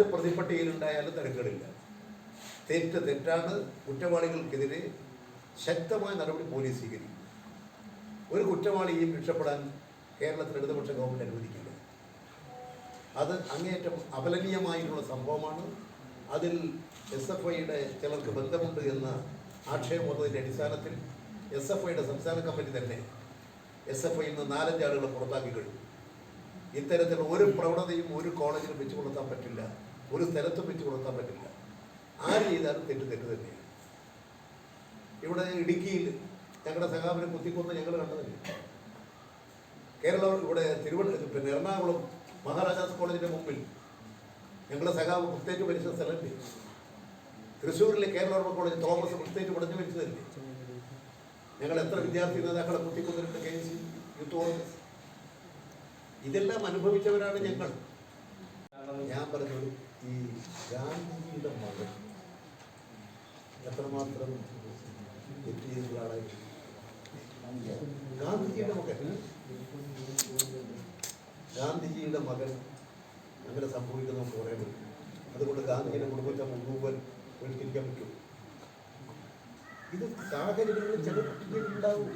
ആര് പ്രതിപട്ടികയിലുണ്ടായാലും തിരക്കേടില്ല. തെറ്റ് തെറ്റാണ് കുറ്റവാളികൾക്കെതിരെ ശക്തമായ നടപടി പോലീസ് സ്വീകരിക്കും. ഒരു കുറ്റവാളിയും രക്ഷപ്പെടാൻ കേരളത്തിൽ ഇടതുപക്ഷ ഗവൺമെന്റ് അനുവദിക്കില്ല. അത് അങ്ങേയറ്റം അപലനീയമായിട്ടുള്ള സംഭവമാണ്. അതിൽ എസ് എഫ് ഐയുടെ ചിലർക്ക് ബന്ധമുണ്ട് എന്ന ആക്ഷേപം വന്നതിന്റെ അടിസ്ഥാനത്തിൽ എസ് എഫ് ഐയുടെ സംസ്ഥാന കമ്മിറ്റി തന്നെ എസ് എഫ് ഐയിൽ നിന്ന് നാലഞ്ച് ആളുകളെ പുറത്താക്കി കഴിഞ്ഞു. ഇത്തരത്തിൽ ഒരു പ്രവണതയും ഒരു കോളേജിലും വെച്ച് പുലർത്താൻ പറ്റില്ല. ഒരു സ്ഥലത്തും വെച്ച് കൊടുക്കാൻ പറ്റില്ല. ആര് ചെയ്താലും തെറ്റ് തെറ്റ് തന്നെയാണ് ഇവിടെ ഇടുക്കിയിൽ ഞങ്ങളുടെ സഹാബിനെ കുത്തിക്കൊന്ന് ഞങ്ങൾ കണ്ടതില്ല? കേരളം ഇവിടെ തിരുവനന്തപുരം പിന്നെ എറണാകുളം മഹാരാജാസ് കോളേജിന്റെ മുമ്പിൽ ഞങ്ങളുടെ സഖാവ് പ്രത്യേകിച്ച് മരിച്ച സ്ഥലമല്ലേ തൃശ്ശൂരിലെ കേരള കോളേജ് തോമസ് പ്രത്യേകിച്ച് പടഞ്ഞു മരിച്ചതല്ലേ ഞങ്ങൾ എത്ര വിദ്യാർത്ഥി നേതാക്കളെ കുത്തിക്കൊന്നിട്ടുണ്ട് കെ എസ് യൂത്ത് കോൺഗ്രസ്? ഇതെല്ലാം അനുഭവിച്ചവരാണ് ഞങ്ങൾ. ഞാൻ പറഞ്ഞത് ഈ ഗാന്ധിജിയുടെ മകൻ എത്രമാത്രം ഗാന്ധിജിയുടെ മകൻ. ഗാന്ധിജിയുടെ മകൻ അങ്ങനെ സംഭവിക്കുന്ന ഉണ്ട് അതുകൊണ്ട് ഗാന്ധിജിയുടെ കുടുംബത്തെ മുഴുവൻ ഒഴിച്ചിരിക്കാൻ പറ്റും. ഇത് സാഹചര്യങ്ങളിൽ ചില കുട്ടികളുണ്ടാവും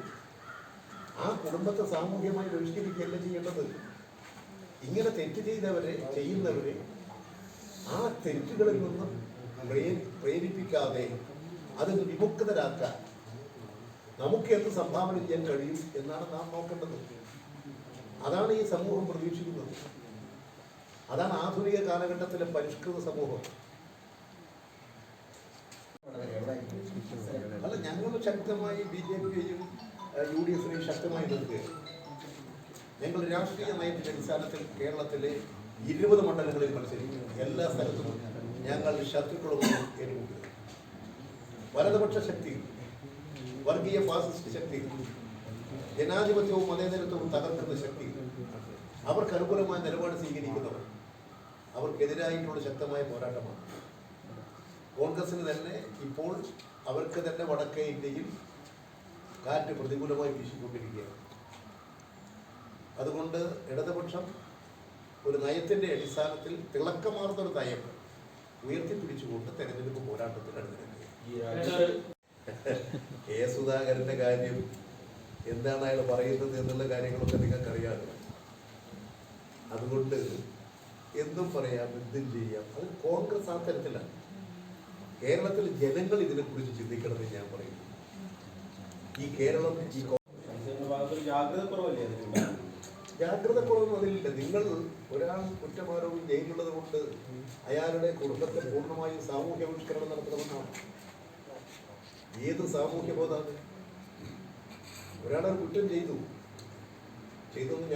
ആ കുടുംബത്തെ സാമൂഹ്യമായി ബഹിഷ്കരിക്കുകയല്ല ചെയ്യേണ്ടത്? ഇങ്ങനെ തെറ്റ് ചെയ്തവരെ ചെയ്യുന്നവരെ ആ തെറ്റുകളിൽ നിന്നും പ്രേ- പ്രേരിപ്പിക്കാതെ അതിന് വിമുക്തരാക്കാൻ നമുക്ക് എന്ത് സംഭാവന ചെയ്യാൻ കഴിയും എന്നാണ് നാം നോക്കേണ്ടത്. അതാണ് ഈ സമൂഹം പ്രതീക്ഷിക്കുന്നത്. അതാണ് ആധുനിക കാലഘട്ടത്തിലെ പരിഷ്കൃത സമൂഹം. അല്ല ഞങ്ങൾ ശക്തമായി ബി ജെ പിയെയും യു ഡി എഫിനെയും ശക്തമായി എതിർക്കുകയാണ്. ഞങ്ങൾ രാഷ്ട്രീയ നയത്തിന്റെ അടിസ്ഥാനത്തിൽ കേരളത്തിലെ ഇരുപത് മണ്ഡലങ്ങളിൽ മത്സരിക്കും എല്ലാ സ്ഥലത്തും ഞങ്ങൾ ശത്രുക്കളൊന്നും ഏറ്റുമുട്ടുക വലതുപക്ഷ ശക്തി വർഗീയ ഫാസിസ്റ്റ് ശക്തി ജനാധിപത്യവും മതേതരത്വവും തകർക്കുന്ന ശക്തി അവർക്ക് അനുകൂലമായ നിലപാട് സ്വീകരിക്കുന്നവർ അവർക്കെതിരായിട്ടുള്ള ശക്തമായ പോരാട്ടമാണ്. കോൺഗ്രസിന് തന്നെ ഇപ്പോൾ അവർക്ക് തന്നെ വടക്കേ ഇന്ത്യയിൽ കാറ്റ് പ്രതികൂലമായി വീശിക്കൊണ്ടിരിക്കുകയാണ്. അതുകൊണ്ട് ഇടതുപക്ഷം ഒരു നയത്തിന്റെ അടിസ്ഥാനത്തിൽ തിളക്കമാർന്ന ഒരു നയം ഉയർത്തിപ്പിടിച്ചുകൊണ്ട് തെരഞ്ഞെടുപ്പ് പോരാട്ടത്തിൽ അണിനിരക്കുകയാണ് കെ. സുധാകരന്റെ കാര്യം എന്താണ് അയാൾ പറയുന്നത് എന്നുള്ള കാര്യങ്ങളൊക്കെ നിങ്ങൾക്ക് അറിയാമല്ലോ അതുകൊണ്ട് എന്തും പറയാം എന്തും ചെയ്യാം. അത് കോൺഗ്രസ് ആ തരത്തിലാണ്. കേരളത്തിൽ ജനങ്ങൾ ഇതിനെക്കുറിച്ച് ചിന്തിക്കണമെന്ന് ഞാൻ പറയുന്നു. ഈ കേരളം ഈ കോൺഗ്രസ് ജാഗ്രത കുറവല്ലേ? ജാഗ്രത കുറവൊന്നും അതിലില്ല. നിങ്ങൾ ഒരാൾ കുറ്റമാരോപണം ജയിലുള്ളത് കൊണ്ട് അയാളുടെ കുടുംബത്തെ പൂർണമായും സാമൂഹ്യവൽക്കരണം നടത്തണമെന്നാണ്. ഏത് സാമൂഹ്യ ബോധാണ് ഒരാളൊരു കുറ്റം ചെയ്തു. ചെയ്തു എന്ന് ഞാൻ